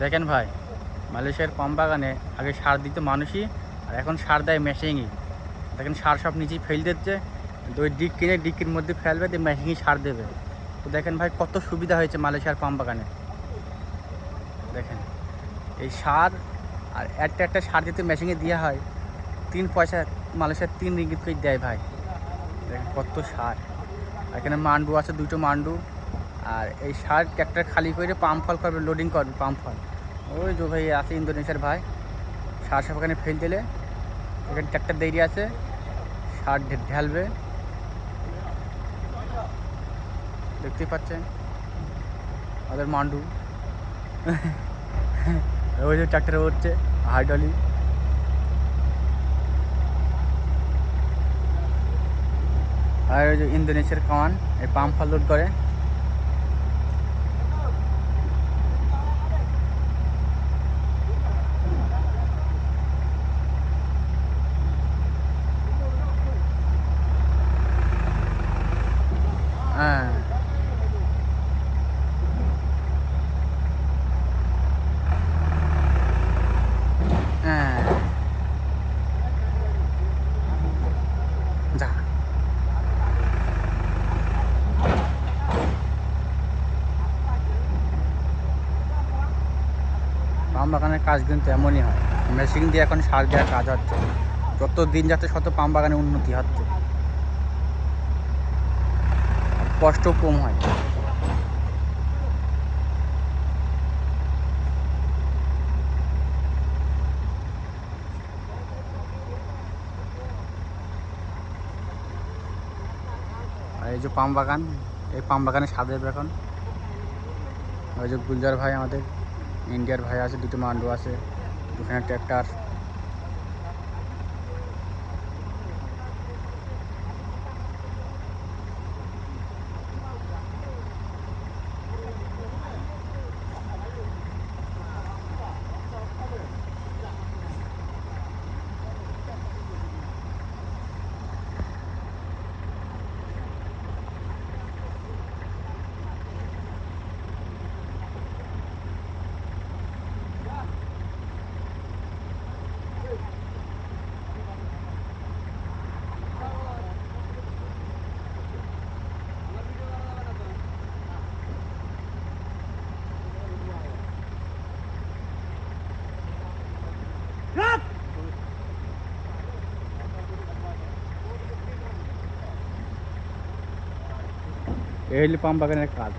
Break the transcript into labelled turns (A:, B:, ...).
A: দেখেন ভাই, মালয়েশিয়ার পাম বাগানে আগে সার দিত মানুষই, আর এখন সার দেয় মেশিনই দেখেন সার সব নিচেই ফেল দিচ্ছে ওই ডিক কিনে ডিকির মধ্যে ফেলবে, দিয়ে মেশিনই সার দেবে। তো দেখেন ভাই, কত সুবিধা হয়েছে মালয়েশিয়ার পাম বাগানে। দেখেন, এই সার, আর একটা একটা সার যদি মেশিনে দেওয়া হয়, তিন পয়সা, মালয়েশিয়ার তিন রিঙ্গিত করে দেয় ভাই। দেখেন কত সার। এখানে মান্ডু আছে, দুটো মান্ডু। আর এই সার ট্র্যাক্টর খালি করে পাম্প ফল করবে লোডিং করবে পাম্প ফল ওই যে ভাই আছে ইন্দোনেশিয়ার ভাই, সার সব এখানে ফেল দিলে, এখানে ট্র্যাক্টর দেরি আছে, সার ঢালবে। দেখতেই পাচ্ছেন, আমাদের মান্ডু। ওই যে ট্র্যাক্টরে হচ্ছে হাইডলি আর ওই যে ইন্দোনেশিয়ার কামান এই পাম্প ফল লোড করে। হ্যাঁ। হ্যাঁ। পাম বাগানের কাজ কিন্তু এমনই হয়। মেশিন দিয়ে এখন সার দেওয়ার কাজ হচ্ছে। যত দিন যাচ্ছে, শত পাম বাগানে উন্নতি হচ্ছে আর কষ্ট কম হয়। আর এই যে পাম বাগান, এই পাম বাগানে সার দেবে এখন। ওই যে গুলজার ভাই আমাদের, ইন্ডিয়ার ভাই আছে, দুটো মান্ডু আছে, দুখানে ট্র্যাক্টর। এই হলো পাম বাগানের কাজ